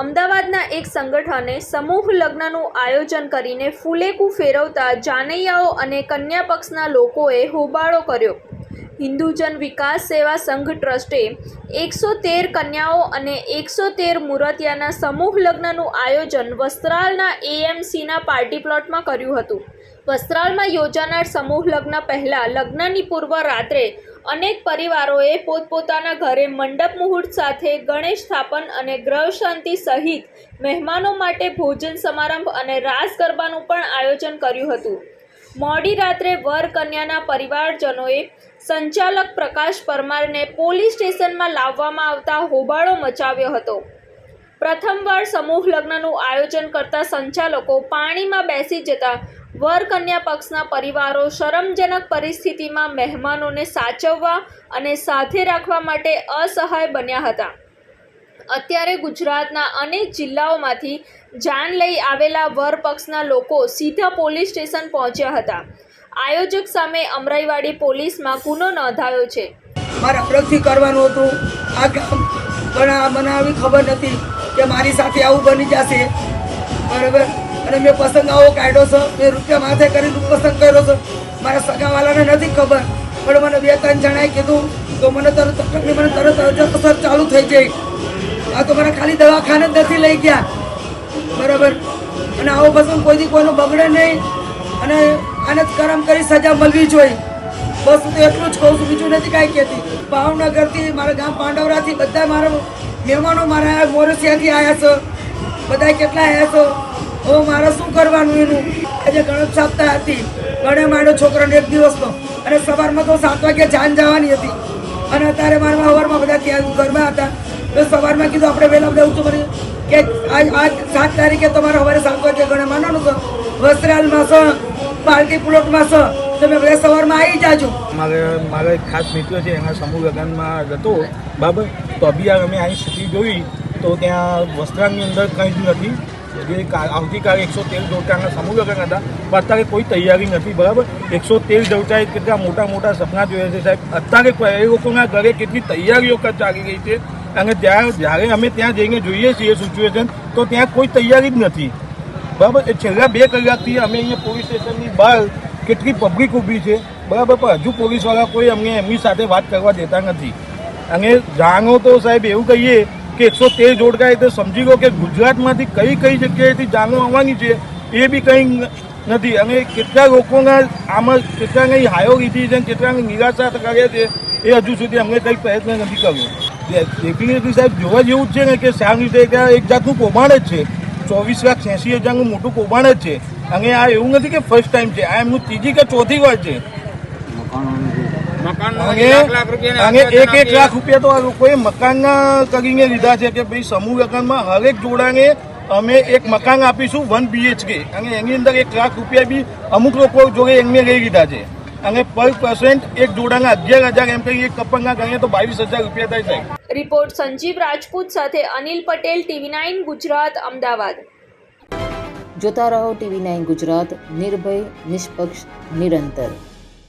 અમદાવાદના એક સંગઠને સમૂહ લગ્નનું આયોજન કરીને ફૂલેકુ ફેરવતા જાનૈયાઓ અને કન્યા પક્ષના લોકોએ હોબાળો કર્યો. હિન્દુજન વિકાસ સેવા સંઘ ટ્રસ્ટે એકસો તેર કન્યાઓ અને એકસો તેર મુરતિયાના સમૂહ લગ્નનું આયોજન વસ્ત્રાલના એએમસીના પાર્ટી પ્લોટમાં કર્યું હતું. વસ્ત્રાલમાં યોજાનાર સમૂહ લગ્ન પહેલાં લગ્નની પૂર્વ રાત્રે અનેક પરિવારોએ પોતપોતાના ઘરે મંડપ મુહૂર્ત સાથે ગણેશ સ્થાપન અને ગ્રહ શાંતિ સહિત મહેમાનો માટે ભોજન સમારંભ અને રાસ ગરબાનું પણ આયોજન કર્યું હતું. મોડી રાત્રે વર કન્યાના પરિવારજનોએ સંચાલક પ્રકાશ પરમારને પોલીસ સ્ટેશનમાં લાવવામાં આવતા હોબાળો મચાવ્યો હતો. પ્રથમવાર સમૂહ લગ્નનું આયોજન કરતા સંચાલકો પાણીમાં બેસી જતા વરકન્યા પક્ષના પરિવારો શરમજનક પરિસ્થિતિમાં મહેમાનોને સાચવવા અને સાથે રાખવા માટે અસહાય બન્યા હતા. અત્યારે ગુજરાતના અનેક જિલ્લાઓમાંથી જાન લઈ આવેલા વરપક્ષના લોકો સીધા પોલીસ સ્ટેશન પહોંચ્યા હતા. આયોજક સામે અમરાઈવાડી પોલીસમાં ગુનો નોંધાયો છે. મારા અલગથી કરવાનું હતું. આ કામ પણ આ મને આવી ખબર નથી. કે મારી સાથે આવું બની જશે. બરાબર? અને મેં પસંદ આવો કાઢ્યો છે. મેં રૂપિયા માથે કરીને પસંદ કર્યો છે. મારા સગાવાલાને નથી ખબર. પણ મને બે ત્રણ જણાએ કીધું તો મને તરત તકલીફ મને તરત અસર ચાલુ થઈ જાય આ તો મને ખાલી દવાખાને જ નથી લઈ ગયા. બરાબર? અને આવો પસંદ કોઈથી કોઈનું બગડે નહીં. અને આને કરમ કરી સજા મળવી જોઈએ. બસ હું તો એટલું જ કહું છું, બીજું નથી કાંઈ કહેતી. ભાવનગરથી, મારા ગામ પાંડવરાથી બધા મારા મહેમાનો મારા મોરસિયાથી આવ્યા છો. બધા કેટલા આવ્યા છો? હવે મારે શું કરવાનું એનું? આજે ગણેશ સપ્તાહ હતી. ગણે માંડ્યો છોકરાને એક દિવસનો. અને સવારમાં તો સાત વાગે જાન જવાની હતી. અને અત્યારે મારા સવારમાં બધા ત્યાં ઘરમાં હતા. તો સવારમાં કીધું આપણે વહેલા બધા ઉઠું મને કે આજ આજ સાત તારીખે તમારે સવારે સાત વાગે ગણે માંડવાનું તો વસ્ત્રાલમાં છો પાર્ટી પ્લોટમાં છો. તમે બધા સવારમાં આવી જાજો. મારે, મારા એક ખાસ મિત્ર છે. એના સમૂહ લગ્નમાં હતો બરાબર? તો બી અમે અહીં સ્થિતિ જોઈ તો ત્યાં વસ્ત્રાની અંદર કંઈ જ નથી. જે કા- આવતીકાલે એકસો તેર દોડટાના સમૂહ લગ્ન હતા. પણ અત્યારે કોઈ તૈયારી નથી, બરાબર? એકસો તેર દોડટાએ કેટલા મોટા મોટા સપના જોયા છે સાહેબ? અત્યારે કોઈ- એ લોકોના ઘરે કેટલી તૈયારીઓ ક- ચાલી રહી છે? અને ત્યાં જ્યારે અમે ત્યાં જઈને જોઈએ છીએ સિચ્યુએશન તો ત્યાં કોઈ તૈયારી જ નથી. બરાબર? એ છેલ્લા બે કલાકથી અમે અહીંયા પોલીસ સ્ટેશનની બહાર કેટલી પબ્લિક ઊભી છે. બરાબર? પણ હજુ પોલીસવાળા કોઈ અમને એમની સાથે વાત કરવા દેતા નથી. અને જાણો તો સાહેબ એવું કહીએ કે એકસો તેર જોડકાય તો સમજી લો કે ગુજરાતમાંથી કઈ કઈ જગ્યાએથી જાણો આવવાની છે એ બી કંઈ નથી. અને કેટલા લોકોના આમાં કેટલાની હાયો લીધી છે કેટલાની નિરાશા કરે છે એ હજુ સુધી અમને કંઈ પ્રયત્ન નથી કર્યો. ડેફિનેટલી સાહેબ જોવા જેવું જ છે ને કે શા રીતે ત્યાં એક જાતનું કૌભાંડ જ છે. ચોવીસ લાખ છ્યાસી હજારનું મોટું કૌભાંડ જ છે. અને આ એવું નથી કે ફર્સ્ટ ટાઈમ છે. આ એમનું ત્રીજી કે ચોથી વાર છે. અને એક એક લાખ રૂપિયા તો આ લોકોએ મકાનના કરીને લીધા છે કે ભાઈ સમૂહ લગ્નમાં હરેક જોડાને અમે એક મકાન આપીશું વન બીએચકે અને એની અંદર એક લાખ રૂપિયા બી અમુક લોકો જોડે એમને લઈ લીધા છે. અને પર પર્સન્ટ એક જોડાના અગિયાર હજાર એમ કહીએ એક કપલના ગણીએ તો બાવીસ હજાર રૂપિયા થાય સાહેબ. રિપોર્ટ સંજીવ રાજપૂત સાથે અનિલ પટેલ ટીવી નાઇન ગુજરાત અમદાવાદ. જોતા રહો ટીવી નાઇન ગુજરાત નિર્ભય નિષ્પક્ષ નિરંતર.